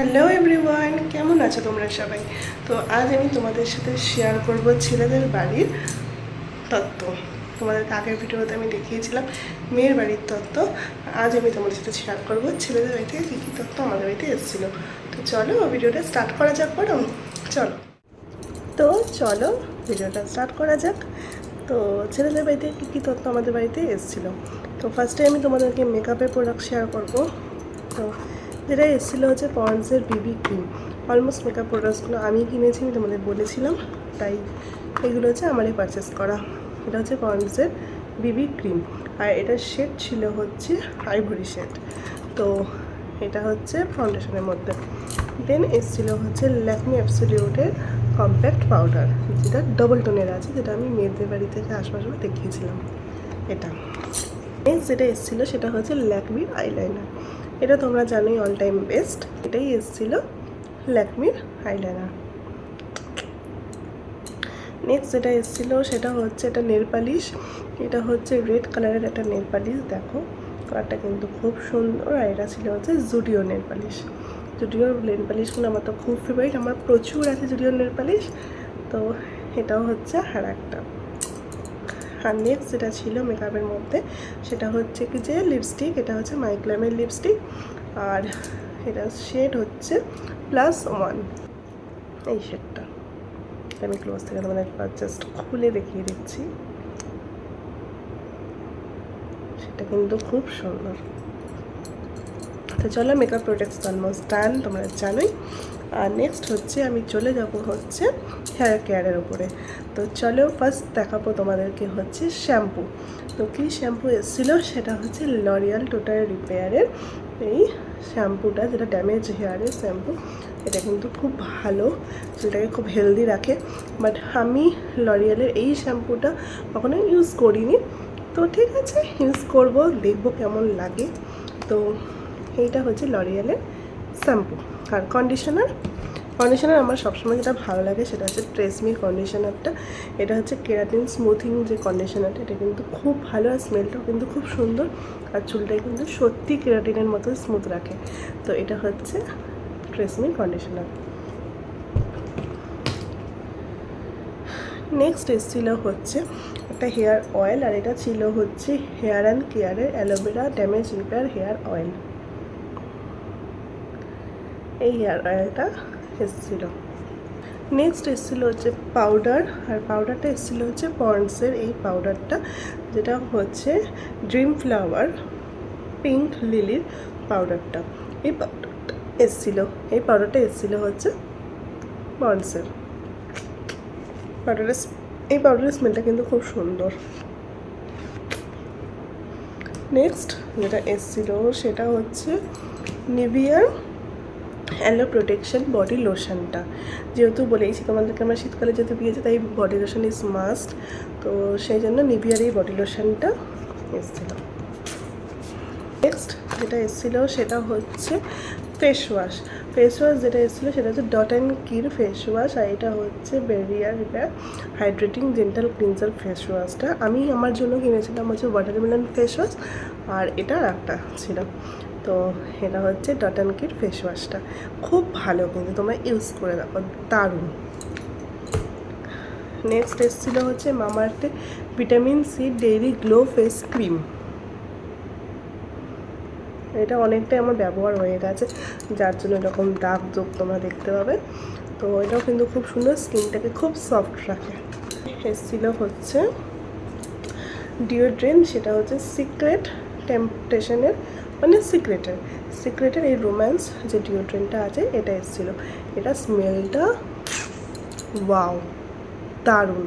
Hello everyone, কেমন আছো তোমরা সবাই? তো আজ আমি তোমাদের সাথে শেয়ার করব ছেলেদের বাড়ির তত্ত্ব। তোমাদেরকে আগের ভিডিওতে আমি দেখিয়েছিলাম মেয়ের বাড়ির তত্ত্ব। আজ আমি তোমাদের সাথে শেয়ার করব ছেলেদের বাড়ি থেকে কী কী তত্ত্ব আমাদের বাড়িতে এসেছিল। তো চলো ভিডিওটা স্টার্ট করা যাক বরং। চলো। তো চলো ভিডিওটা স্টার্ট করা যাক। তো ছেলেদের বাড়িতে কী কী তত্ত্ব আমাদের বাড়িতে এসেছিল? তো ফার্স্টে আমি তোমাদেরকে মেকআপের প্রোডাক্ট শেয়ার করব। তো যেটা এসেছিল হচ্ছে পন্ডসের বিবি ক্রিম অলমোস্ট মেকআপ প্রোডাক্টসগুলো আমি কিনেছি, আমি তোমাদের বলেছিলাম। তাই এগুলো হচ্ছে আমারই পারচেস করা। এটা হচ্ছে পন্ডসের বিবি ক্রিম আর এটার শেড ছিল হচ্ছে আইভরি শেড তো এটা হচ্ছে ফাউন্ডেশনের মধ্যে। দেন এসেছিল হচ্ছে ল্যাকমি অ্যাবসোলিউটের কম্প্যাক্ট পাউডার যেটা ডবল টোনের আছে, যেটা আমি মেয়েদের বাড়ি থেকে সময় দেখিয়েছিলাম। এটা। নেক্সট যেটা এসেছিল, সেটা হচ্ছে ল্যাকমির আইলাইনার এটা তোমরা জানোই অল টাইম বেস্ট এটাই এসেছিল ল্যাকমির আইলাইনার নেক্সট যেটা এসেছিল, সেটা হচ্ছে এটা নেল পালিশ এটা হচ্ছে রেড কালারের একটা নেল পালিশ দেখো। কালারটা কিন্তু খুব সুন্দর, আর এটা ছিল হচ্ছে জুডিও নেল পালিশ জুডিওর নেল পালিশগুলো আমার তো খুব ফেভারিট আমার প্রচুর আছে জুডিও নেল পালিশ তো এটাও হচ্ছে আর একটা। আর নেক্সট যেটা ছিল মেকআপের মধ্যে, সেটা হচ্ছে কি যে লিপস্টিক এটা হচ্ছে মাইক্লামের লিপস্টিক আর এটা শেড হচ্ছে প্লাস ওয়ান এই শেডটা আমি ক্লোজ থেকে তোমাদের একবার জাস্ট খুলে দেখিয়ে দিচ্ছি। সেটা কিন্তু খুব সুন্দর। তো চলো মেকআপ প্রোডাক্টস অলমোস্ট ডান তোমরা জানোই। আর নেক্সট হচ্ছে আমি চলে যাব হচ্ছে হেয়ার কেয়ারের উপরে। তো চলো ফার্স্ট দেখাবো তোমাদেরকে হচ্ছে শ্যাম্পু তো কী শ্যাম্পু এসেছিল? সেটা হচ্ছে লরিয়াল টোটাল রিপেয়ারের এই শ্যাম্পুটা যেটা ড্যামেজ হেয়ারের শ্যাম্পু এটা কিন্তু খুব ভালো, সেটাকে খুব হেলদি রাখে। বাট আমি লরিয়ালের এই শ্যাম্পুটা কখনো ইউজ করিনি। তো ঠিক আছে ইউজ করব, দেখব কেমন লাগে। তো এইটা হচ্ছে লরিয়ালের শ্যাম্পু আর কন্ডিশনার কন্ডিশনার আমার সবসময় যেটা ভালো লাগে সেটা হচ্ছে ট্রেসমি কন্ডিশনারটা এটা হচ্ছে কেরাটিন স্মুথিং যে কন্ডিশনারটা এটা কিন্তু খুব ভালো আর স্মেলটাও কিন্তু খুব সুন্দর আর চুলটাই কিন্তু সত্যি কেরাটিনের মতো স্মুথ রাখে। তো এটা হচ্ছে ট্রেসমি কন্ডিশনার নেক্সট এসেছিল হচ্ছে একটা হেয়ার অয়েল আর এটা ছিল হচ্ছে হেয়ার অ্যান্ড কেয়ারের aloe vera damage repair hair oil এই হেয়ার অয়েলটা এসেছিল। নেক্সট এসেছিল হচ্ছে পাউডার আর পাউডারটা এসেছিল হচ্ছে পন্ডসের এই পাউডারটা যেটা হচ্ছে ড্রিম ফ্লাওয়ার পিঙ্ক লিলির পাউডারটা এই পাউডারটা এসেছিল, এই পাউডারটা এসেছিল হচ্ছে পন্ডসের পাউডারের এই পাউডারের স্মেলটা কিন্তু খুব সুন্দর। নেক্সট যেটা এসছিল সেটা হচ্ছে নিভিয়ার অ্যালো প্রোটেকশন বডি লোশনটা। যেহেতু বলেইছি তোমাদেরকে, আমরা শীতকালে যেহেতু পেয়েছি তাই বডি লোশন ইজ মাস্ট তো সেই জন্য নিভিয়ার এই বডি লোশনটা এসছিল। নেক্সট যেটা এসেছিল, সেটা হচ্ছে ফেস ওয়াশ ফেস ওয়াশ যেটা এসেছিল, সেটা হচ্ছে dot and Kiir face wash আর এটা হচ্ছে barrier repair hydrating gentle cleanser face ওয়াশটা আমি আমার জন্য কিনেছিলাম হচ্ছে ওয়াটারমেলন ফেস ওয়াশ আর এটা একটা ছিল। তো এটা হচ্ছে ডট অ্যান্ড কির ফেস ওয়াশটা খুব ভালো কিন্তু তোমরা ইউজ করে দেখো, দারুণ। নেক্সট এসেছিল হচ্ছে মামার্থে vitamin C daily glow face cream এটা অনেকটাই আমার ব্যবহার হয়ে গেছে, যার জন্য এরকম দাগ যোগ তোমরা দেখতে পাবে। তো এটাও কিন্তু খুব সুন্দর, স্কিনটাকে খুব সফট রাখে। এসেছিল হচ্ছে ডিওড্রেন্ট সেটা হচ্ছে সিক্রেট টেম্পটেশনের মানে সিক্রেটের সিক্রেটের এই রোম্যান্স যে ডিওড্রেন্টটা আছে, এটা এসেছিল। এটা স্মেলটা, ওয়াও, দারুণ।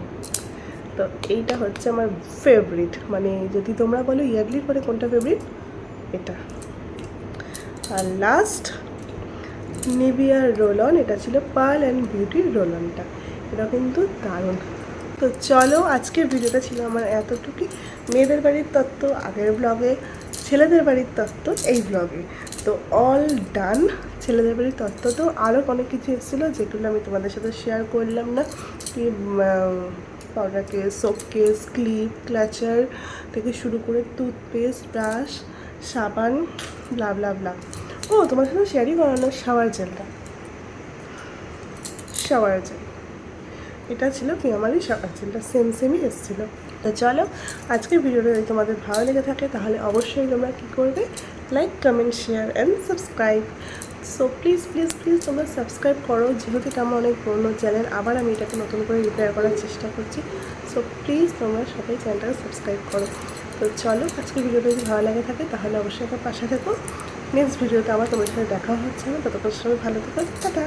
তো এইটা হচ্ছে আমার ফেভারিট মানে যদি তোমরা বলো ইয়ারলির পরে কোনটা ফেভারিট, এটা। আর লাস্ট নিভিয়ার রোল অন এটা ছিল পার্ল অ্যান্ড বিউটির রোল অনটা এটা কিন্তু দারুণ। তো চলো আজকের ভিডিওটা ছিল আমার এতটুকুই। মেয়েদের বাড়ির তত্ত্ব, আগের ব্লগে। ছেলেদের বাড়ির তত্ত্ব এই ব্লগে তো অল ডান ছেলেদের বাড়ির তত্ত্ব তো আরও অনেক কিছু এসেছিল, যেগুলো আমি তোমাদের সাথে শেয়ার করলাম না। কি powder case soap case clip clutcher থেকে শুরু করে টুথপেস্ট ব্রাশ সাবান ব্লা ব্লা ব্লা ও, তোমার সাথে শেয়ারই করানো শাওয়ার জেলটা শাওয়ার জেল এটা ছিল আমারই শাওয়ার জেলটা সেম সেমই এসেছিল। তো চলো, আজকের ভিডিওটা যদি তোমাদের ভালো লেগে থাকে, তাহলে অবশ্যই তোমরা কী করবে? Like comment share and subscribe so please please please তোমরা সাবস্ক্রাইব করো। যেহেতু এটা আমার অনেক পুরনো চ্যানেল আবার আমি এটাকে নতুন করে রিপেয়ার করার চেষ্টা করছি। সো প্লিজ তোমরা সবাই চ্যানেলটাকে সাবস্ক্রাইব করো। তো চলো আজকে ভিডিওটা যদি ভালো লাগে থাকে, তাহলে অবশ্যই আমার পাশে থেকো। নেক্সট ভিডিওতে আবার তোমাদের সাথে দেখা হচ্ছে। না ততক্ষণ সবাই ভালো থেকো। টাটা!